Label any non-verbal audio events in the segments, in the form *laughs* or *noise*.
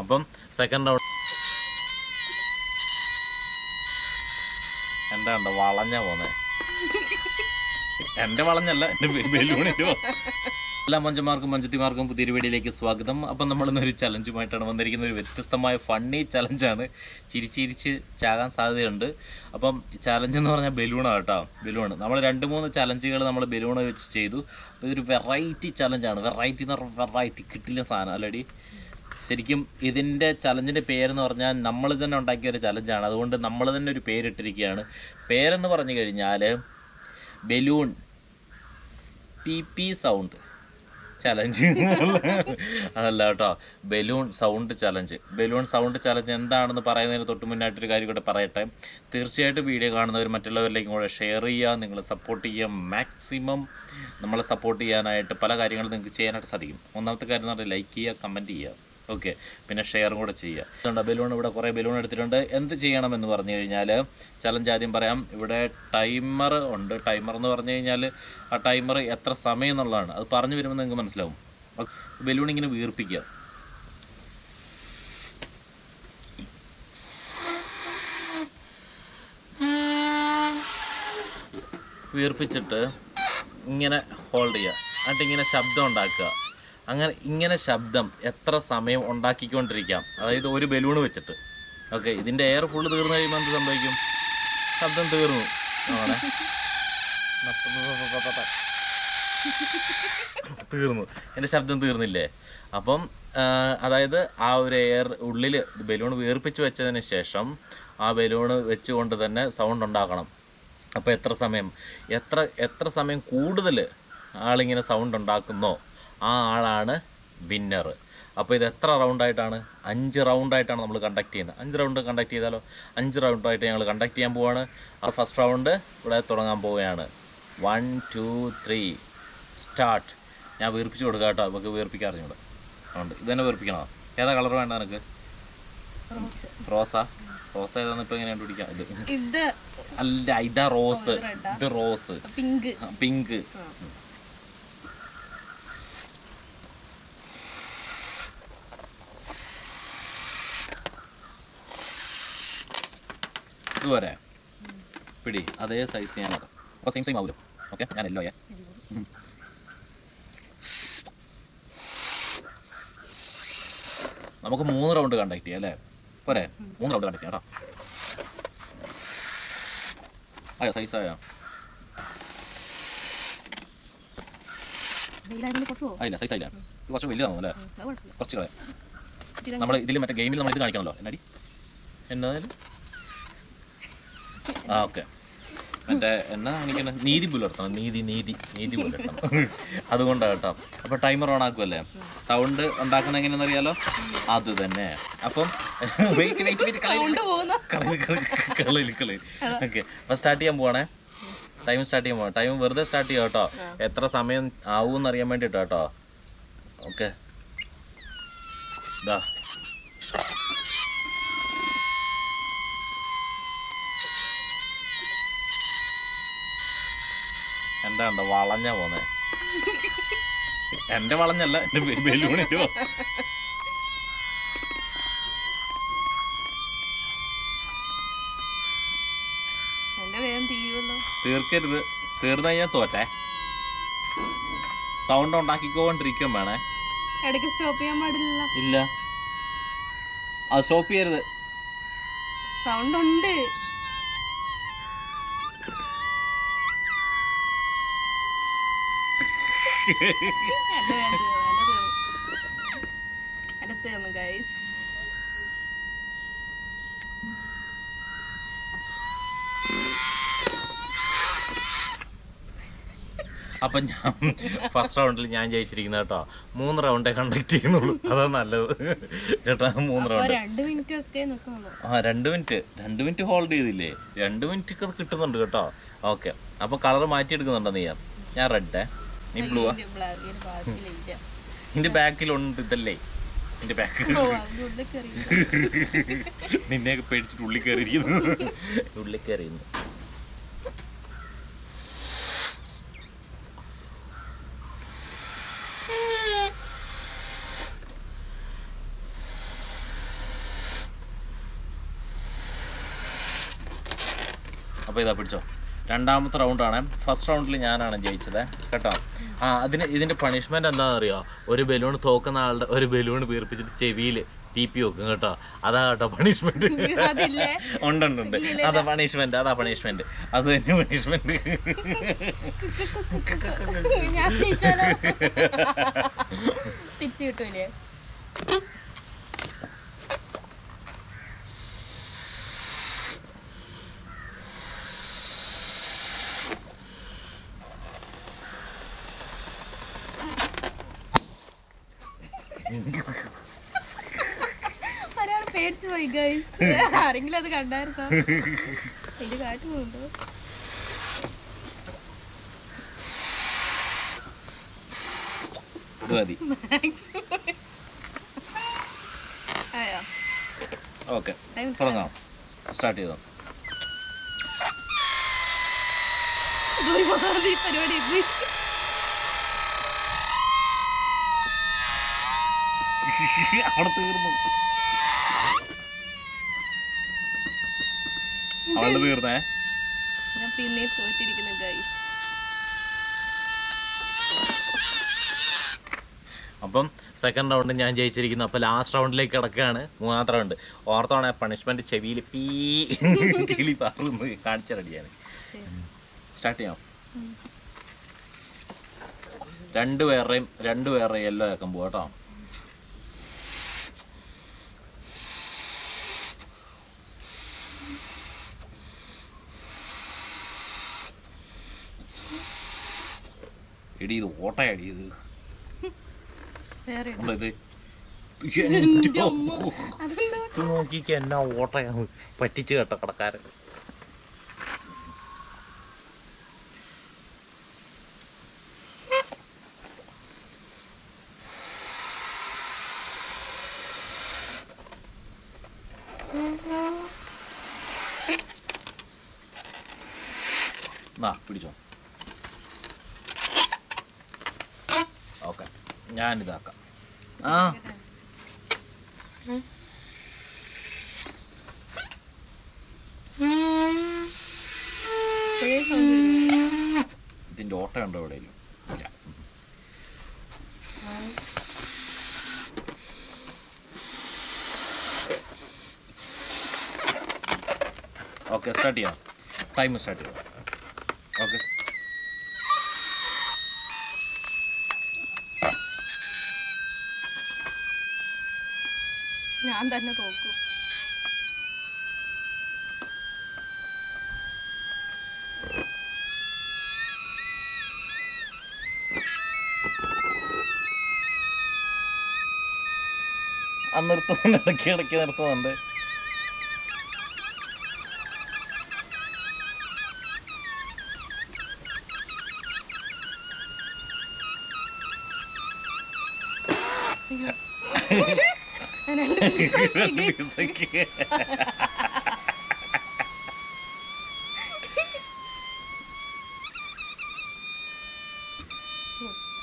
അപ്പം second round എന്താ ഉണ്ടോ വളഞ്ഞ പോന്നെ എന്റെ വളഞ്ഞല്ല ബലൂണിന്റെ എല്ലാ മഞ്ചന്മാർക്കും മഞ്ചത്തിമാർക്കും പുതിയൊരു വീഡിയോയിലേക്ക് സ്വാഗതം. അപ്പം നമ്മൾ ഇന്നൊരു ചലഞ്ചുമായിട്ടാണ് വന്നിരിക്കുന്നത്. ഒരു വ്യത്യസ്തമായ ഫണ്ണി ചലഞ്ചാണ് ചിരിച്ചിരിച്ച് ചാകാൻ സാധ്യതയുണ്ട്. അപ്പം ചലഞ്ച് എന്ന് പറഞ്ഞാൽ ബലൂണാണ് കേട്ടോ ബലൂൺ നമ്മൾ രണ്ട് മൂന്ന് ചലഞ്ചുകൾ നമ്മൾ ബലൂൺ വെച്ച് ചെയ്തു. ഇതൊരു വെറൈറ്റി ചലഞ്ചാണ് വെറൈറ്റി എന്ന് പറഞ്ഞാൽ വെറൈറ്റി കിട്ടില്ല സാധനം അല്ലടി? ശരിക്കും ഇതിന്റെ ചലഞ്ചിന്റെ പേരെന്ന് പറഞ്ഞാൽ നമ്മൾ തന്നെ ഉണ്ടാക്കിയ ഒരു ചലഞ്ചാണ്. അതുകൊണ്ട് നമ്മൾ തന്നെ ഒരു പേരിട്ടിരിക്കുകയാണ്. പേരെന്ന് പറഞ്ഞു കഴിഞ്ഞാൽ balloon P P sound challenge. അതല്ല കേട്ടോ. Balloon sound challenge. Balloon sound challenge എന്താണെന്ന് പറയുന്നതിന് തൊട്ട് മുന്നായിട്ടൊരു കാര്യം കൂടെ പറയട്ടെ. തീർച്ചയായിട്ടും വീഡിയോ കാണുന്നവർ മറ്റുള്ളവരിലേക്കും കൂടെ ഷെയർ ചെയ്യുക. നിങ്ങൾ സപ്പോർട്ട് ചെയ്യുക മാക്സിമം നമ്മളെ സപ്പോർട്ട് ചെയ്യാനായിട്ട് പല കാര്യങ്ങളും നിങ്ങൾക്ക് ചെയ്യാനായിട്ട് സാധിക്കും. ഒന്നാമത്തെ കാര്യം എന്ന് പറഞ്ഞാൽ ലൈക്ക് ചെയ്യുക കമന്റ് ചെയ്യുക. ഓക്കെ. പിന്നെ ഷെയറും കൂടെ ചെയ്യുക. ബലൂൺ ഇവിടെ കുറേ ബലൂൺ എടുത്തിട്ടുണ്ട്. എന്ത് ചെയ്യണം എന്ന് പറഞ്ഞു കഴിഞ്ഞാൽ ചലഞ്ച് ആദ്യം പറയാം. ഇവിടെ ടൈമർ ഉണ്ട്. ടൈമർ എന്ന് പറഞ്ഞു കഴിഞ്ഞാൽ ആ ടൈമർ എത്ര സമയം എന്നുള്ളതാണ്. അത് പറഞ്ഞു വരുമ്പോൾ നിങ്ങൾക്ക് മനസ്സിലാവും. ബലൂൺ ഇങ്ങനെ വീർപ്പിക്കുക. വീർപ്പിച്ചിട്ട് ഇങ്ങനെ ഹോൾഡ് ചെയ്യുക. എന്നിട്ട് ഇങ്ങനെ ശബ്ദം ഉണ്ടാക്കുക. അങ്ങനെ ഇങ്ങനെ ശബ്ദം എത്ര സമയം ഉണ്ടാക്കിക്കൊണ്ടിരിക്കാം. അതായത് ഒരു ബലൂൺ വെച്ചിട്ട്. ഓക്കെ ഇതിന്റെ എയർ ഫുള്ള് തീർന്നു കഴിയുമ്പോൾ എന്ത് സംഭവിക്കും? ശബ്ദം തീർന്നു. അങ്ങനെ *laughs* തീർന്നു. എന്റെ ശബ്ദം തീർന്നില്ലേ? അപ്പം അതായത് ആ ഒരു എയർ ഉള്ളിൽ ബലൂൺ വീർപ്പിച്ച് വെച്ചതിന് ശേഷം ആ ബലൂൺ വെച്ചുകൊണ്ട് തന്നെ സൗണ്ട് ഉണ്ടാക്കണം അപ്പോൾ എത്ര സമയം? എത്ര എത്ര സമയം കൂടുതൽ ആളിങ്ങനെ സൗണ്ട് ഉണ്ടാക്കുന്നോ? ആ ആളാണ് വിന്നർ അപ്പോൾ ഇത് എത്ര റൗണ്ടായിട്ടാണ് അഞ്ച് റൗണ്ടായിട്ടാണ് നമ്മൾ കണ്ടക്ട് ചെയ്യുന്നത്. അഞ്ച് റൗണ്ട് കണ്ടക്ട് ചെയ്താലോ? അഞ്ച് റൗണ്ടായിട്ട് ഞങ്ങൾ കണ്ടക്ട് ചെയ്യാൻ പോവാണ്. ആ ഫസ്റ്റ് റൗണ്ട് ഇവിടെ തുടങ്ങാൻ പോവുകയാണ്. വൺ ടു ത്രീ സ്റ്റാർട്ട് ഞാൻ വീർപ്പിച്ച് കൊടുക്കാം കേട്ടോ. നമുക്ക് വീർപ്പിക്കാൻ അറിഞ്ഞൂടെ. അതുകൊണ്ട് ഇത് തന്നെ വീർപ്പിക്കണോ? ഏതാ കളർ വേണ്ട നിനക്ക്? റോസാ റോസ ഏതാന്ന് ഇപ്പൊ എങ്ങനെയാണ് പിടിക്കാം ഇത്. അല്ല ഇതാ റോസ് ഇത് റോസ് പിങ്ക് പിങ്ക് ഇതുവരെ. പിടി അതേ സൈസ് ഞാൻ അപ്പോൾ സെയിം സെയിം ആവുമല്ലോ ഓക്കെ ഞാൻ എല്ലോ ഞാൻ നമുക്ക് മൂന്ന് റൗണ്ട് കണ്ടക്ട് ചെയ്യാം അല്ലേ? പോരെ. മൂന്ന് റൗണ്ട് കണ്ടക്ട് ചെയ്യാം കേട്ടോ. ആയോ? സൈസ് ആയോ? ആയില്ല സൈസ് ആയില്ല. കുറച്ച് വലുതാണോ അല്ലേ? കുറച്ച് കളയാം നമ്മൾ ഇതിൽ മറ്റേ ഗെയിമിൽ നമ്മൾ ഇത് കാണിക്കണമല്ലോ. എന്നാടി? എന്നതിന് ആ ഓക്കെ. മറ്റേ എന്നാ കാണിക്കണേ? നീതി പുലർത്തണം. നീതി നീതി നീതി പുലർത്തണം. അതുകൊണ്ടാണ് കേട്ടോ അപ്പോൾ ടൈമർ ഓൺ ആക്കുമല്ലേ സൗണ്ട് ഉണ്ടാക്കുന്ന എങ്ങനെയാണെന്ന് അറിയാലോ അത് തന്നെ. അപ്പം വെയിറ്റ് വെയിറ്റ് വെയിറ്റ് കളയിൽ കളയിൽ കളയിൽ ഓക്കെ. അപ്പോൾ സ്റ്റാർട്ട് ചെയ്യാൻ പോവാണേ. ടൈം സ്റ്റാർട്ട് ചെയ്യാൻ പോവാം. ടൈം വെറുതെ സ്റ്റാർട്ട് ചെയ്യാം കേട്ടോ. എത്ര സമയം ആവും അറിയാൻ വേണ്ടിട്ടോ കേട്ടോ ഓക്കെ. ഇതാ എന്താ ഉണ്ടോ വളഞ്ഞ പോന്നെ? എന്റെ വളഞ്ഞല്ല എന്റെ തീരുമല്ലോ തീർക്കരുത്. തീർന്നു ഞാൻ തോറ്റേ. സൗണ്ട് ഉണ്ടാക്കിക്കൊണ്ടിരിക്കും വേണേ. ഇടയ്ക്ക് സ്റ്റോപ്പ് ചെയ്യാൻ പാടില്ല ഇല്ല. അത് സ്റ്റോപ്പ് ചെയ്യരുത്. സൗണ്ട് ഉണ്ട്. ഗൈസ് അപ്പം ഞാൻ ഫസ്റ്റ് റൗണ്ടിൽ ഞാൻ ജയിച്ചിരിക്കുന്ന കേട്ടോ. മൂന്ന് റൗണ്ടേ കണ്ടക്ട് ചെയ്യുന്നുള്ളൂ. അതാ നല്ലത്. കേട്ടോ മൂന്ന് റൗണ്ട് ആ രണ്ട് മിനിറ്റ് രണ്ട് മിനിറ്റ് ഹോൾഡ് ചെയ്തില്ലേ? രണ്ട് മിനിറ്റ് ഒക്കെ കിട്ടുന്നുണ്ട് കേട്ടോ. ഓക്കെ അപ്പോൾ കളർ മാറ്റി എടുക്കുന്നുണ്ടോ നീ? ഞാൻ റെഡേ ഈ ബ്ലൂ നിന്റെ ബാക്കിലുണ്ട് ഇതല്ലേ? നിന്റെ ബാക്ക് നിന്നെയൊക്കെ പേടിച്ചിട്ട് ഉള്ളിൽ കയറിയിരിക്കുന്നു ഉള്ളിൽ കയറിയിരുന്നു അപ്പോൾ ഇതാ പിടിച്ചോ. രണ്ടാമത്തെ റൗണ്ടാണ് ഫസ്റ്റ് റൗണ്ടിൽ ഞാനാണ് ജയിച്ചത്. കേട്ടോ? ആ അതിന് ഇതിന്റെ പണിഷ്മെന്റ് എന്താണെന്നറിയോ? ഒരു ബലൂൺ തോക്കുന്ന ആളുടെ ഒരു ബലൂൺ വീർപ്പിച്ചിട്ട് ചെവിയിൽ ടി പി വെക്കും കേട്ടോ. അതാ കേട്ടോ പണിഷ്മെന്റ് അതില്ലേ? ഉണ്ട് ഉണ്ട് ഉണ്ട്. അതാ പണിഷ്മെന്റ് അതാ പണിഷ്മെന്റ് അത് തന്നെ പണിഷ്മെന്റ് തിരിച്ചു കിട്ടൂലേ? ഒരാൾ പേടിച്ചു പോയി ഗൈസ് ആരെങ്കിലും അത് കണ്ടായിരുന്നോ? അതിന്റെ കാറ്റ് പോകുന്നുണ്ടോ ഇത് മതി. ആയോ? ഓക്കെ തുടങ്ങാം. സ്റ്റാർട്ട് ചെയ്തോ. പരിപാടി *laughs* അവിടെ തീർന്നു. അവിടെ തീർന്നേ? ഞാൻ പിന്നെ തോറ്റിരിക്കുന്നു ഗൈസ് അപ്പം സെക്കൻഡ് റൗണ്ട് ഞാൻ ജയിച്ചിരിക്കുന്നു. അപ്പോൾ ലാസ്റ്റ് റൗണ്ടിലേക്ക് കിടക്കുകയാണ്. മൂന്നാമത്തെ റൗണ്ട് ഓർത്തോണെ പണിഷ്മെന്റ് ചെവിയിൽ പീ *laughs* കിളി പറന്ന്. കാണിച്ച റെഡിയാണ് സ്റ്റാർട്ട് ചെയ്യാം. രണ്ട് പേരുടെയും രണ്ട് പേരുടെയും യെല്ലോ ആക്കാൻ പോവാ എടി ഇത് ഓട്ടയടി ഇത്. നമ്മളിത് നോക്കിക്ക് എന്നാ ഓട്ടയാണ് പറ്റിച്ച് കേട്ട കടക്കാരൻ. പിടിച്ചോ ഓക്കെ ഞാനിതാക്കാം. ആ. ഇതിന്റെ ഓട്ട ഉണ്ടോ എവിടെയെങ്കിലും? ഇല്ല. ഓക്കെ സ്റ്റാർട്ട് ചെയ്യാം. ടൈം സ്റ്റാർട്ട് ചെയ്യാം. ഓക്കെ. തന്നെ തോക്കും. നിർത്തുന്നുണ്ട് ഇടയ്ക്ക് ഇടയ്ക്ക് നിർത്തുന്നുണ്ട്.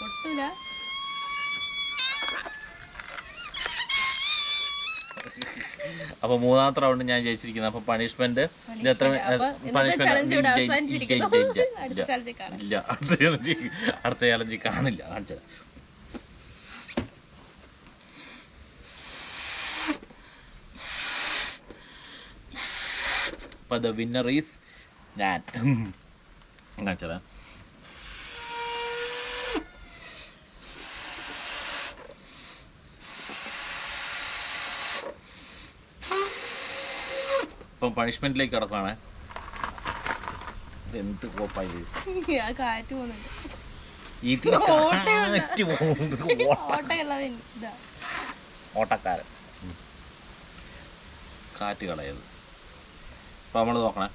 ഒട്ടൂല അപ്പൊ മൂന്നാമത്തെ റൗണ്ട് ഞാൻ ജയിച്ചിരിക്കുന്നത് അപ്പൊ പണിഷ്മെന്റ് എത്ര ൽ ഇല്ല അടുത്ത ചലഞ്ച് കാണില്ല കാണിച്ചത് അപ്പൊ ദ വിന്നർ ഈസ് ഞാൻ കാണിച്ചതാ ഇപ്പം പണിഷ്മെന്റിലേക്ക് കിടക്കുകയാണേ എന്ത് പോകുന്നുണ്ട് ഇത് കാറ്റ് പോകുന്നത് ഓട്ടക്കാരൻ കാറ്റ് കളയത് അപ്പം നമ്മൾ നോക്കണേ.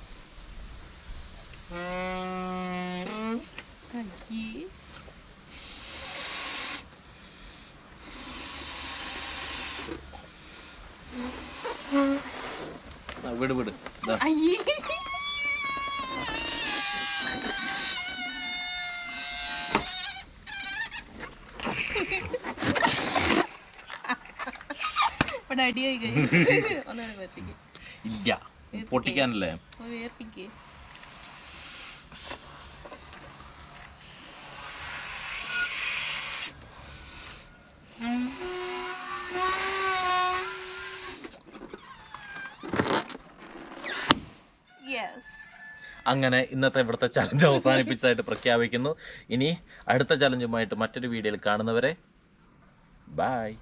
വിട് വിട്. *laughs* ഇല്ല. പൊട്ടിക്കാനല്ലേ? അങ്ങനെ ഇന്നത്തെ ഇവിടുത്തെ ചലഞ്ച് അവസാനിപ്പിച്ചതായിട്ട് പ്രഖ്യാപിക്കുന്നു. ഇനി അടുത്ത ചലഞ്ചുമായിട്ട് മറ്റൊരു വീഡിയോയിൽ കാണുന്നവരെ ബായ്